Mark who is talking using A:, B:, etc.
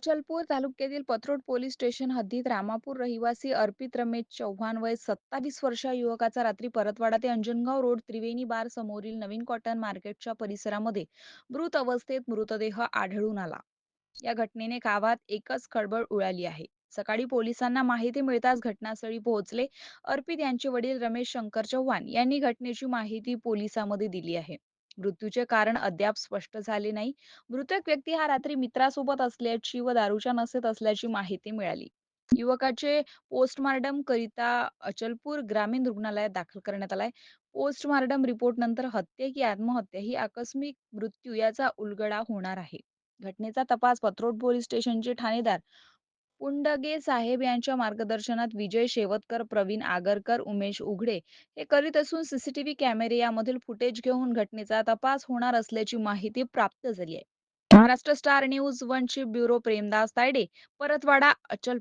A: अचलपूर तालुक्यातील Pathrod police station हद्दीत रामापूर रहिवासी अर्पित रमेश चव्हाण वय सत्तावीस वर्षा युवकाचा रात्री परतवाडा ते अंजनगाव रोड त्रिवेणी बार समोरील नवीन कॉटन मार्केटच्या परिसरामध्ये मृत अवस्थेत मृतदेह आढळून आला. या घटनेने गावात एकच खळबळ उडाली आहे. सकाळी पोलिसांना माहिती मिळताच घटनास्थळी पोहोचले. अर्पित यांचे वडील रमेश शंकर चव्हाण यांनी घटनेची माहिती पोलिसांमध्ये दिली आहे. मृत्यूचे कारण अद्याप स्पष्ट झाले नाही. मृतक व्यक्ती हा रात्री मित्रासोबत असल्याची व दारूच्या नशेत असल्याची माहिती मिळाली. युवकाचे पोस्टमार्टम करिता अचलपूर ग्रामीण रुग्णालयात दाखल करण्यात आलाय. पोस्टमार्टम रिपोर्ट नंतर हत्या की आत्महत्या ही आकस्मिक मृत्यू याचा उलगडा होणार आहे. घटनेचा तपास पथरोड पोलीस स्टेशनचे ठाणेदार पुंडगे साहेब यांच्या मार्गदर्शनात विजय शेवतकर प्रवीण आगरकर उमेश उघडे हे करीत असून सीसीटीव्ही कॅमेरे यामधील फुटेज घेऊन घटनेचा तपास होणार असल्याची माहिती प्राप्त झाली आहे. महाराष्ट्र स्टार न्यूज वनची ब्युरो प्रेमदास तायडे परतवाडा अचलपूर.